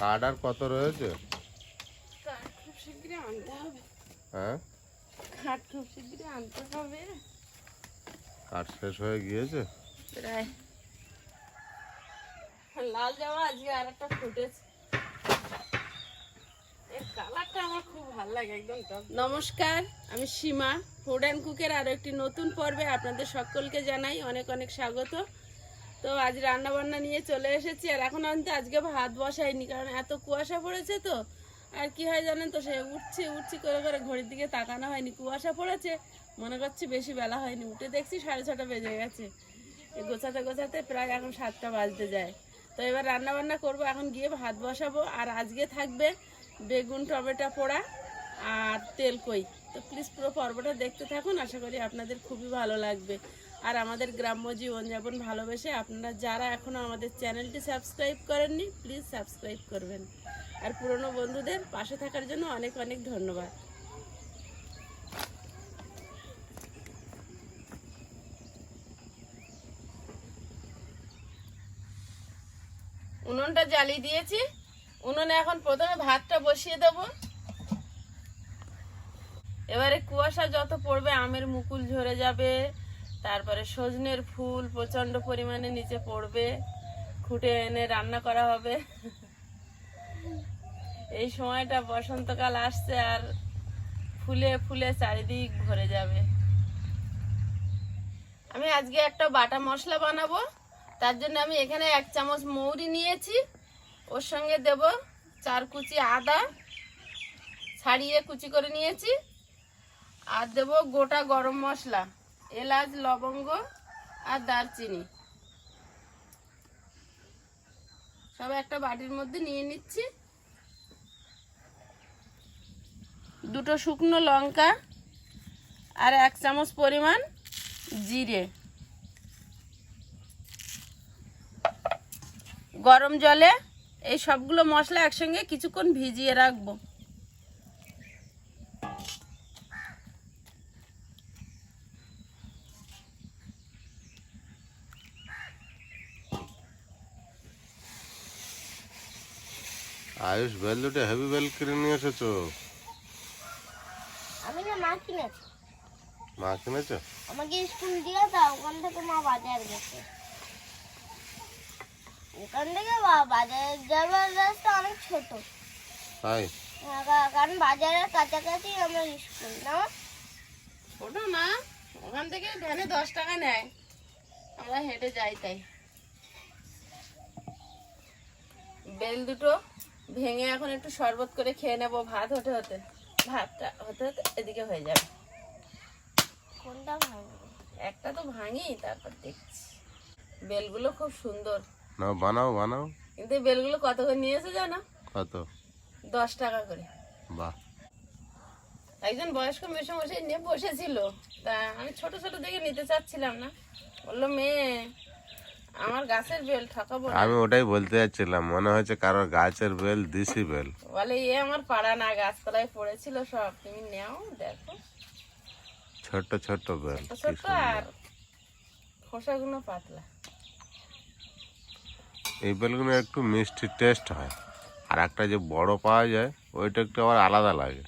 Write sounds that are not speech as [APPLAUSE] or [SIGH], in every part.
Card আর কত রয়েছে? হ্যাঁ? কাঠ খুব শীঘ্রই আনতে হবে। কার্ড শেষ হয়ে গিয়েছে? প্রায়। লাল জামা আজকে আর একটা ফুটেছে। এর কালারটা আমার খুব ভালো লাগে একদম নমস্কার আমি সীমা। ফুড অ্যান্ড কুকের আরও একটি নতুন পর্বে আপনাদের সকলকে জানাই অনেক অনেক স্বাগত। তো আজ রান্না বান্না নিয়ে চলে এসেছি, আর এখন আনতে আজকে ভাত বসাইনি, কারণ এত কুয়াশা পড়েছে তো। আর কি হয় জানেন তো, সে উঠছি উঠছি করে করে ঘড়ির দিকে তাকানো হয়নি, কুয়াশা পড়েছে। মনে করছি বেশি বেলা হয়নি, উঠে দেখছি সাড়ে ছটা বেজে গেছে। গোছাতে গোছাতে প্রায় এখন সাতটা বাজতে যায়। তো এবার রান্না বান্না করব, এখন গিয়ে ভাত বসাবো। আর আজকে থাকবে বেগুন, টমেটো পোড়া আর তেল কই। তো প্লিজ পুরো পর্বটা দেখতে থাকুন, আশা করি আপনাদের খুবই ভালো লাগবে। আর আমাদের গ্রাম্য জীবনযাপন ভালোবেসে আপনারা যারা এখনও আমাদের চ্যানেলটি সাবস্ক্রাইব করেননি প্লিজ সাবস্ক্রাইব করবেন। আর পুরনো বন্ধুদের পাশে থাকার জন্য অনেক অনেক ধন্যবাদ। উনুনটা জ্বালিয়ে দিয়েছি। উনুনে এখন প্রথমে ভাতটা বসিয়ে দেব। এবারে কুয়াশা যত পড়বে, আমের মুকুল ঝরে যাবে। তারপরে সজনের ফুল প্রচণ্ড পরিমাণে নিচে পড়বে, খুঁটে এনে রান্না করা হবে। এই সময়টা বসন্তকাল আসছে আর ফুলে ফুলে চারিদিক ভরে যাবে। আমি আজকে একটা বাটা মশলা বানাবো, তার জন্য আমি এখানে এক চামচ মৌরি নিয়েছি, ওর সঙ্গে দেব চার কুচি আদা, ছাড়িয়ে কুচি করে নিয়েছি, আর দেব গোটা গরম মশলা। এলাচ, লবঙ্গ আর দারচিনি। সব একটা বাটির মধ্যে নিয়ে নিচ্ছি। দুটো শুকনো লঙ্কা আর এক চামচ পরিমাণ জিরে। গরম জলে এই সবগুলো মশলা একসঙ্গে কিছুক্ষণ ভিজিয়ে রাখব। আয়ুষ বেল দুটো হেভি বেল কিনে নিয়ে এসেছ? আমি না মা কিনেছি। মা কিনেছো? আমাকে স্কুল দিয়ে দাও ওখান থেকে মা বাজার গেছে। ওখান থেকে বা- বাজার যাওয়ার রাস্তা অনেক ছোট। তাই? হ্যাঁ, কারণ বাজারের কাছাকাছি আমার স্কুল না ছোট না ওখান থেকে ভ্যানে দশ টাকা নেয়। আমরা হেঁটে যাই তাই। বেল দুটো। ভেঙে এখন একটু শরবত করে খেয়ে নেব ভাত হতে হতে। ভাতটা হতে হতে এদিকে হয়ে যাবে। কোনটা ভাঙবে? একটা তো ভাঙি তারপর দেখছি। বেলগুলো খুব সুন্দর। না বানাও বানাও। কিন্তু বেলগুলো কত করে নিয়েছে জানো? কত? দশ টাকা করে। বাহ। একজন বয়স্ক মেসমশাই নিয়ে বসেছিল। তা আমি ছোট ছোট দেখে নিতে চাচ্ছিলাম না। বলল মেয়ে আমার গাছের বেল ঠকাবো আমি ওটাই বলতে যাচ্ছিলাম মনে হয়েছে কারোর গাছের বেল দিশি বেল। বলে এ আমার পাড়া না গাছতলায় পড়েছিল সব তুমি নেও দেখো। ছোট্ট ছোট্ট বেল ছোট ছোট। আর খোসাগুলো পাতলা। এই বেলগুলো একটু মিষ্টি টেস্ট হয়। আর একটা যে বড় পাওয়া যায় ওইটা একটু আবার আলাদা লাগে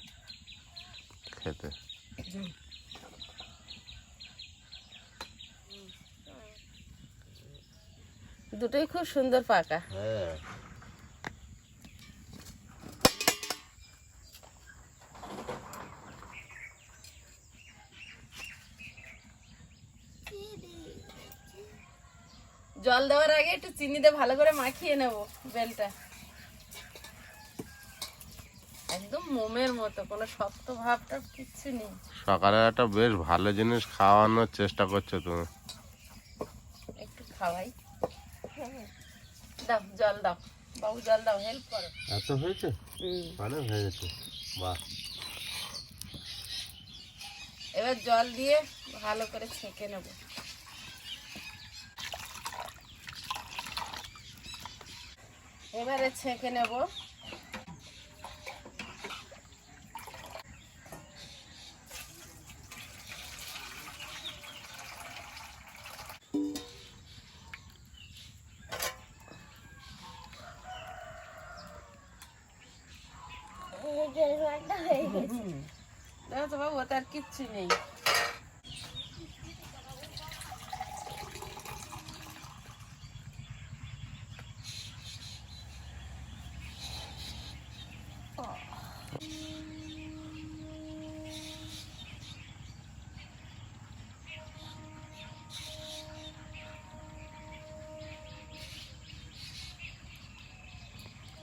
খেতে। দুটোই খুব সুন্দর পাকা। হ্যাঁ। জল দেওয়ার আগে একটু চিনি দিয়ে ভালো করে মাখিয়ে নেব বেলটা। একদম মোমের মতো কোনো শক্ত ভাবটা কিচ্ছু নেই। সকালে একটা বেশ ভালো জিনিস খাওয়ানোর চেষ্টা করছ তুমি। একটু খাওয়াই। দাও জল দাও। বাবু জল দাও হেল্প করো। এত হয়েছে? ভালো হয়ে গেছে। বাহ। এবার জল দিয়ে ভালো করে ছেঁকে নেব। এবারে ছেঁকে নেব। হয়ে গেছে। দেখো বাবু ওতে আর কিচ্ছু নেই।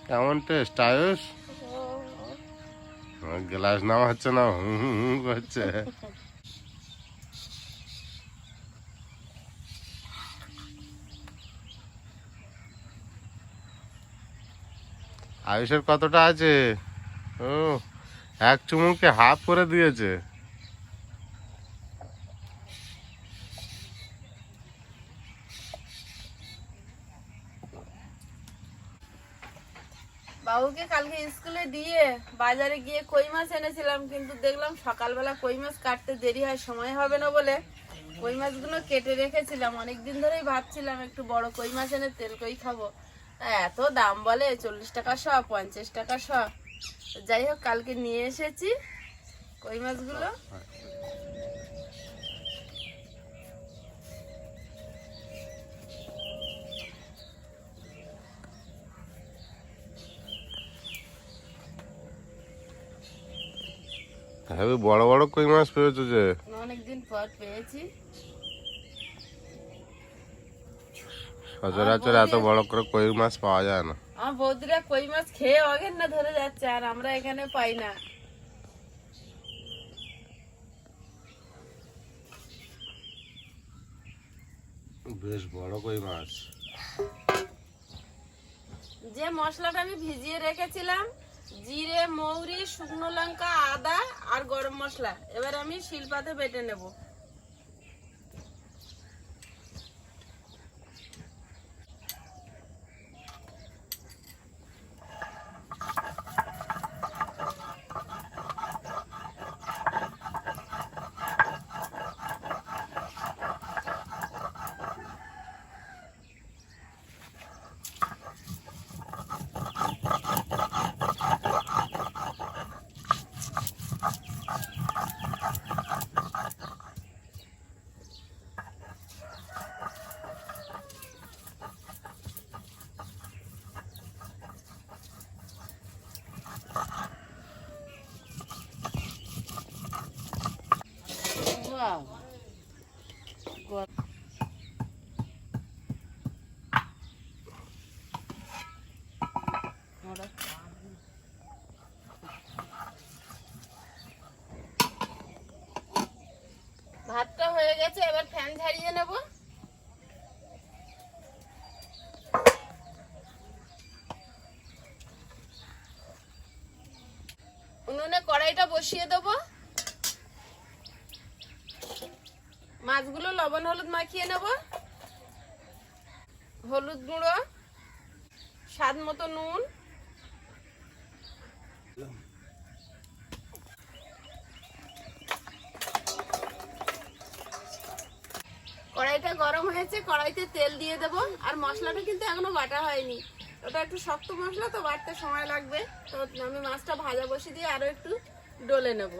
কেমন টেস্ট আয়ুষ? গ্লাস নেওয়া হচ্ছে না হুম হুম করছে আয়ুষের কতটা আছে? ও, এক চুমুকে হাফ করে দিয়েছে বাবুকে কালকে স্কুলে দিয়ে, বাজারে গিয়ে কই মাছ এনেছিলাম, কিন্তু দেখলাম সকালবেলা কই মাছ কাটতে দেরি হয়, সময় হবে না বলে কই মাছগুলো কেটে রেখেছিলাম। অনেকদিন ধরেই ভাবছিলাম একটু বড় কই মাছ এনে তেল কই খাব। এত দাম বলে, চল্লিশ টাকা শ, পঞ্চাশ টাকা শ। যাই হোক, কালকে নিয়ে এসেছি কই মাছগুলো। হ্যাঁ বড় বড় কই মাছ পেয়েছ যে? অনেকদিন পর পেয়েছি। সচরাচর এত বড় করে কই মাছ পাওয়া যায় না। আমার বৌদিরা কই মাছ খেয়ে অঘেন না ধরে যাচ্ছে আর আমরা এখানে পাই না। বেশ বড় কই মাছ। যে মশলাটা আমি ভিজিয়ে রেখেছিলাম জিরে মৌরি শুকনো লঙ্কা আদা আর গরম মশলা। এবার আমি শিলপাতে বেটে নেব। ভাতটা হয়ে গেছে, এবার ফ্যান ঝাড়িয়ে নেব। উনুনে কড়াইটা বসিয়ে দেবো। মাছগুলো লবণ হলুদ মাখিয়ে নেব। হলুদ গুঁড়ো, স্বাদ মতো নুন কড়াইটা গরম হয়েছে কড়াইতে তেল দিয়ে দেব। আর মশলাটা কিন্তু এখনও বাটা হয়নি। ওটা একটু শক্ত মশলা, তো বাটতে সময় লাগবে। তো আমি মাছটা ভাজা বসিয়ে দিয়ে আরও একটু ডলে নেব।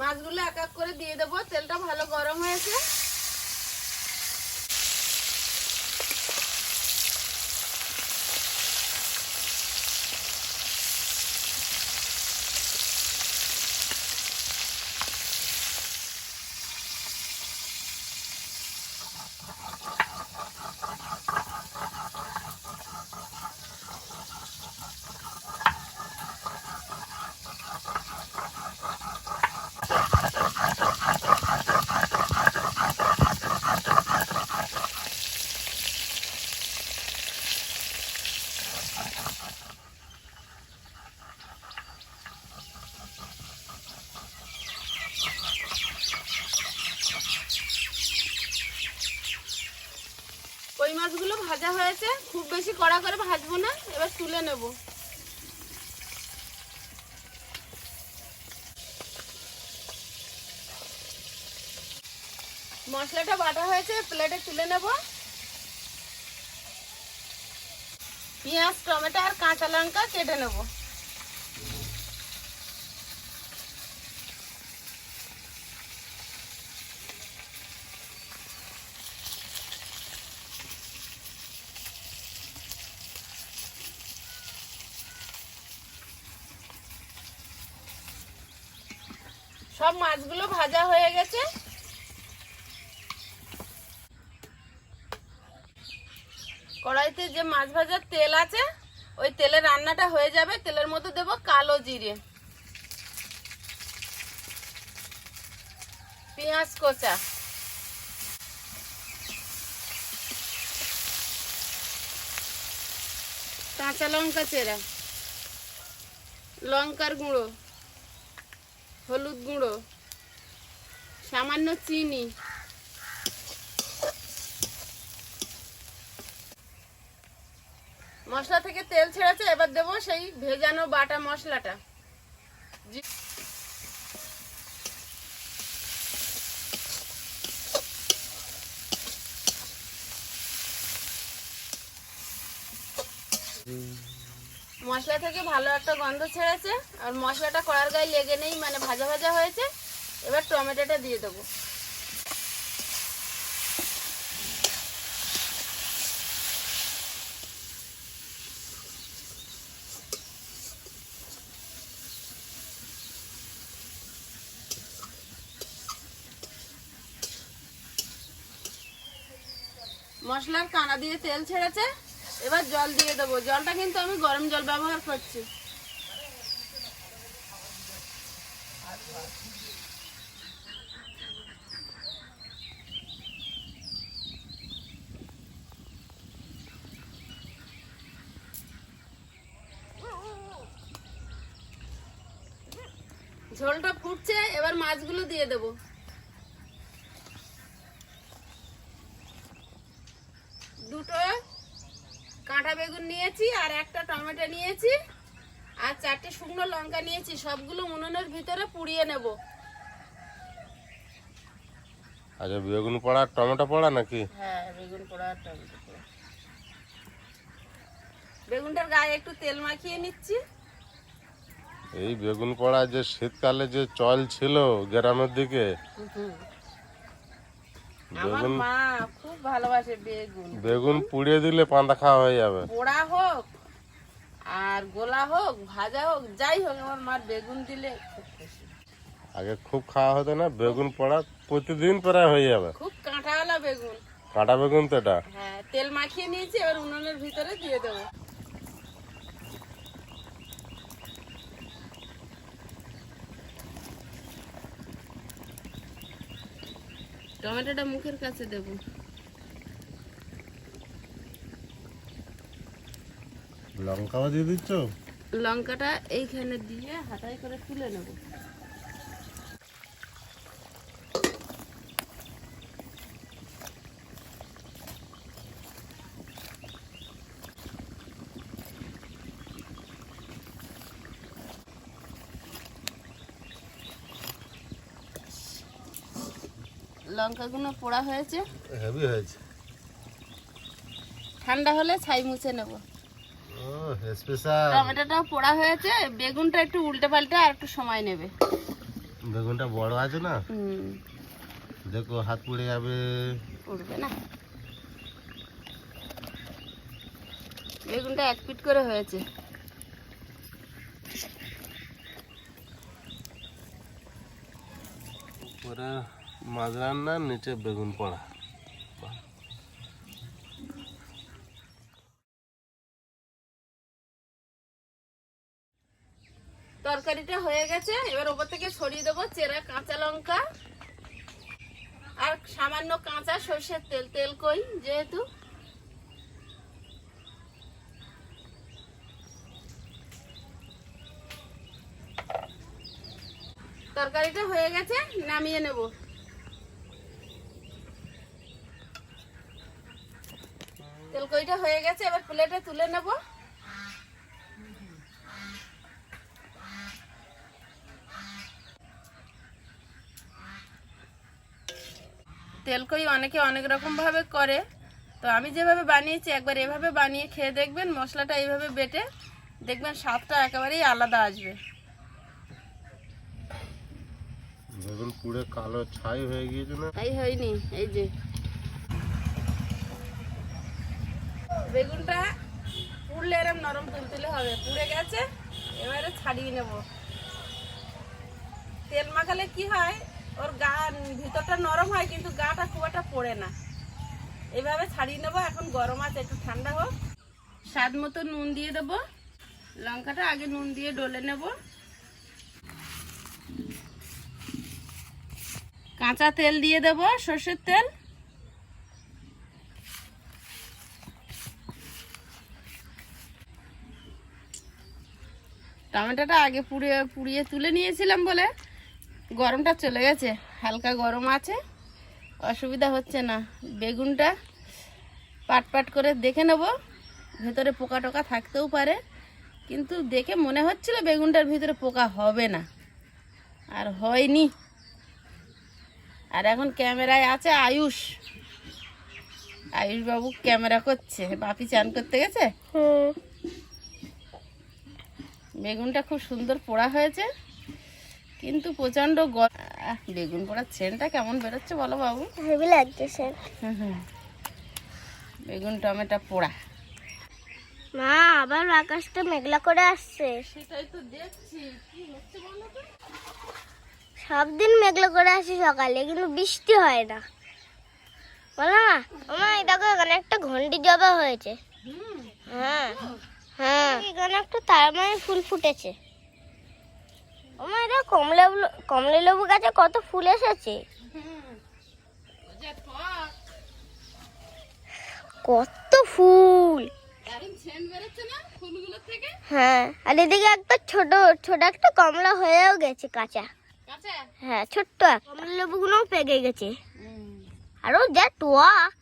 মাছগুলো এক এক করে দিয়ে দেবো। তেলটা ভালো গরম হয়েছে কই মাছগুলো ভাজা হয়েছে খুব বেশি কড়া করে ভাজবো না এবার তুলে নেব। মশলাটা বাটা হয়েছে, প্লেটে তুলে নেব। পেঁয়াজ, টমেটো আর কাঁচা লঙ্কা কেটে নেব। মাছগুলো ভাজা হয়ে গেছে। কড়াইতে যে মাছ ভাজার তেল আছে, ওই তেলে রান্নাটা হয়ে যাবে। তেলের মধ্যে দেবো কালো জিরে, পেঁয়াজ কোচা, কাঁচা লঙ্কা চেরা, লঙ্কার গুঁড়ো। হলুদ গুঁড়ো, সামান্য চিনি। মশলা থেকে তেল ছেড়েছে, এবার দেবো সেই ভেজানো বাটা মশলাটা। জি- মশলা থেকে ভালো একটা গন্ধ ছেড়েছে, আর মশলাটা কড়ার গায়ে লেগে নেই মানে ভাজা ভাজা হয়েছে। এবার টমেটোটা দিয়ে দেবো। মশলার কানা দিয়ে তেল ছেড়েছে। এবার জল দিয়ে দেবো। জলটা কিন্তু আমি গরম জল ব্যবহার করছি। ঝোলটা ফুটছে, এবার মাছগুলো দিয়ে দেবো। টমেটো নিয়েছি আর চারটে শুকনো লঙ্কা নিয়েছি সবগুলো উনুনের ভিতরে পুড়িয়ে নেব। আচ্ছা বেগুন পড়া আর টমেটো পড়া নাকি? হ্যাঁ বেগুন পোড়া আর টমেটো পোড়া। বেগুনটার গায়ে একটু তেল মাখিয়ে নিচ্ছি। এই বেগুন পড়া যে শীতকালে যে চল ছিল গ্রামের দিকে বেগুন মা খুব ভালোবাসে বেগুন। বেগুন পুড়িয়ে দিলে পান্তা খাওয়া হয়ে যাবে। পোড়া হোক আর গোলা হোক ভাজা হোক যাই হোক আমার মার বেগুন দিলে খুব খুশি। আগে খুব খাওয়া হতো না বেগুন পড়া প্রতিদিন প্রায় হয়ে যাবে। খুব কাঁটাওয়ালা বেগুন। কাঁটা বেগুন তো এটা। হ্যাঁ তেল মাখিয়ে নিয়েছি এবার উনুনের ভিতরে দিয়ে দেবো। টমেটোটা মুখের কাছে দেবো। লঙ্কাও দিয়ে দিচ্ছ? লঙ্কাটা এইখানে দিয়ে হাতায় করে তুলে নেব। লঙ্কাগুলো পোড়া হয়েছে। হেভি হয়েছে। ঠান্ডা হলে ছাই মুছে নেব। স্পেশাল। টমেটোটাও পোড়া হয়েছে বেগুনটা একটু উল্টে পাল্টে আর একটু সময় নেবে। বেগুনটা বড় আছে না? হুম। দেখো হাত পুড়ে যাবে। উঠবে না। বেগুনটা এক পিট করে হয়েছে। উপরে মাছ রান্না নিচে বেগুন পড়া। তরকারিটা হয়ে গেছে। এবার ওপর থেকে ছড়িয়ে দেবো চেরা কাঁচা লঙ্কা আর সামান্য কাঁচা সর্ষের তেল তেল কই যেহেতু। তরকারিটা হয়ে গেছে, নামিয়ে নেব। তেলকইটা হয়ে গেছে, এবার প্লেটে তুলে নেব। তেলকই অনেকে অনেক রকমভাবে করে। তো আমি যেভাবে বানিয়েছি একবার এভাবে বানিয়ে খেয়ে দেখবেন মশলাটা এইভাবে বেটে দেখবেন স্বাদটা একেবারেই আলাদা আসবে। বেগুন পুড়ে কালো ছাই হয়ে গিয়েছে না? তাই হয়নি এই যে। বেগুনটা পুড়লে এরম নরম তুলতুলে হবে পুড়ে গেছে এবারে ছাড়িয়ে নেব। তেল মাখালে কি হয় ওর গা ভিতরটা নরম হয়, কিন্তু গাটা খুব একটা পড়ে না। এভাবে ছাড়িয়ে নেব, এখন গরম আছে, একটু ঠান্ডা হোক। স্বাদ মতো নুন দিয়ে দেবো। লঙ্কাটা আগে নুন দিয়ে ডলে নেব। কাঁচা তেল দিয়ে দেবো, সর্ষের তেল। টমেটোটা আগে পুড়িয়ে পুড়িয়ে তুলে নিয়েছিলাম বলে। গরমটা চলে গেছে হালকা গরম আছে অসুবিধা হচ্ছে না। বেগুনটা পাট পাট করে দেখে নেব ভেতরে পোকা টোকা থাকতেও পারে কিন্তু দেখে মনে হচ্ছিল বেগুনটার ভিতরে পোকা হবে না। আর হয়নি। আর এখন ক্যামেরায় আছে আয়ুষ। আয়ুষ বাবু ক্যামেরা করছে বাপি চান করতে গেছে? বেগুনটা খুব সুন্দর পোড়া হয়েছে। কিন্তু প্রচণ্ড গ- বেগুন পোড়ার সেন্টটা কেমন বেরোচ্ছে বলো বাবু? হেভি লাগছে হুম। বেগুন টমেটো পোড়া। মা আবার আকাশটা মেঘলা করে আসছে। সেটাই তো দেখছি। কি হচ্ছে বলো তো? সব দিন মেঘলা করে আসে সকালে কিন্তু বৃষ্টি হয় না। বলো মা আমার দেখো এখানে একটা ঘন্টি জবা হয়েছে। হ্যাঁ হ্যাঁ। এখানে একটা তার মানে ফুল ফুটেছে। আমার এটা কমলা কমলা লেবু গাছে কত ফুল এসেছে। কত ফুল। হ্যাঁ আর এদিকে একটা ছোট ছোট একটা কমলা হয়েও গেছে কাঁচা। হ্যাঁ ছোট্ট। কমলা লেবুগুলোও পেকে গেছে। আরও যা টক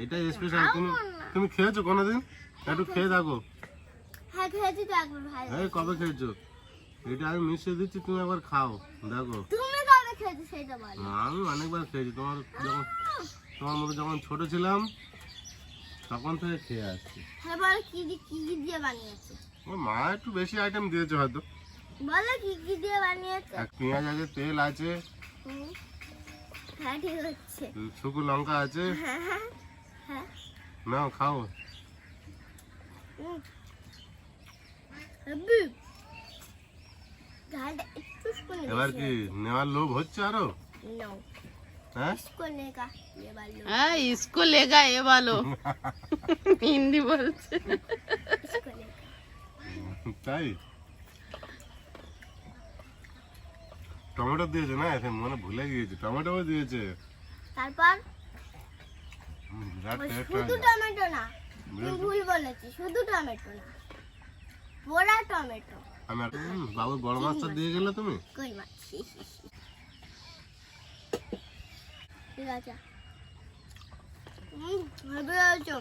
এটা স্পেশাল তুমি তুমি খেয়েছো কোনোদিন? একটু খেয়ে দেখো হ্যাঁ খেয়েছি তো একবার ভালো এই কবে খেয়েছো? এটা আমি মিশিয়ে দিচ্ছি তুমি একবার খাও। দেখো। তুমি কবে খেয়েছো সেটা বলো। আমি অনেকবার খেয়েছি। তোমার যখন তোমার মতো যখন ছোট ছিলাম তখন থেকে খেয়ে আসছি। হ্যাঁ বলো কি দি- কি কি দিয়ে বানিয়েছে? ওর মা একটু বেশি আইটেম দিয়েছে হয়তো। বলো কি কি দিয়ে বানিয়েছে? পেঁয়াজ আছে তেল আছে হুম। হ্যাঁ ঠিক হচ্ছে শুকু লঙ্কা আছে হ্যাঁ হ্যাঁ। নাও খাও। এবার কি নেওয়ার লোভ হচ্ছে আরও? নাও হ্যাঁ? হ্যাঁ ইসকো লেগা এ ভালো হিন্দি বলছে। তাই? টমেটো দিয়েছে না? সে মনে ভুলে গিয়েছে। টমেটোও দিয়েছে। তারপর হুম, বিরাট ওই taste শুধু টমেটো না তুমি ভুল বলেছি শুধু টমেটো না পোড়া টমেটো। বাবু বড় মাছটা দিয়ে গেলে তুমি? কই মাছ? ঠিক আছে। হুম হেবি হয়েছে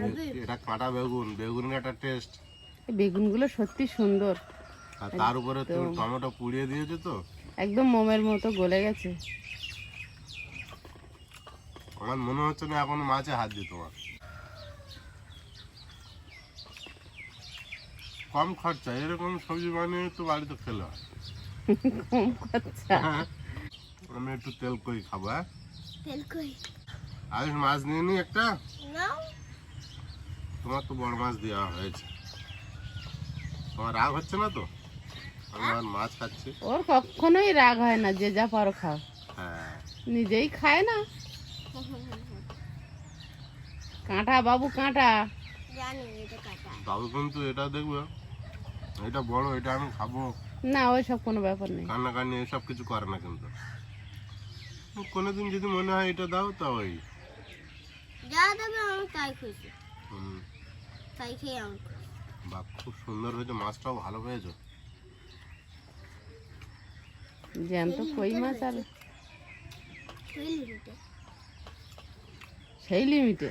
হেবি এটা কাঁটা বেগুন বেগুনের একটা টেস্ট বেগুনগুলো সত্যি সুন্দর। আর তার উপরে তুমি টমেটো পুড়িয়ে দিয়েছ তো? একদম মোমের মতো গলে গেছে। আমার মনে হচ্ছে না এখন মাছে হাত দিই তোমার। কম খরচা এরকম সবজি বানিয়ে তো বাড়িতে খেলে হয়। হ্যাঁ। আমি একটু তেল কই খাব হ্যাঁ? তেল কই? মাছ নিয়ে নি একটা? তোমার তো বড় মাছ দেওয়া হয়েছে। তোমার রাগ হচ্ছে না তো? আমি আর মাছ খাচ্ছি। ওর কখনোই রাগ হয় না যে যা পারো খাও। হ্যাঁ। নিজেই খায় না। কাঁটা বাবু কাঁটা। জানি এটা কাটা। বাবু কিন্তু এটা দেখবে। এটা বড় এটা আমি খাব। না ওই সব কোনো ব্যাপার নেই। কান্না কান্নি এসব কিছু করে না কিন্তু। কোনোদিন যদি মনে হয় এটা দাও তা ওই। যা দেবে আমি তাই খুশি। হুম, তাই খেয়ে আমি বাহ খুব সুন্দর হয়েছে মাছটাও ভালো পেয়েছ জ্যান্ত কই মাছ আর? সেই লিমিটে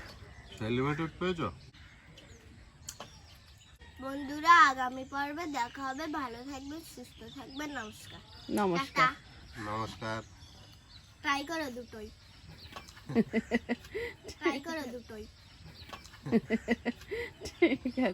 লিমিটেড পেয়েছ? বন্ধুরা আগামী পর্বে দেখা হবে। ভালো থাকবে সুস্থ থাকবে নমস্কার। নমস্কার। নমস্কার। ট্রাই করো দুটোই। [LAUGHS] ট্রাই করো দুটোই। [LAUGHS] ঠিক আছে।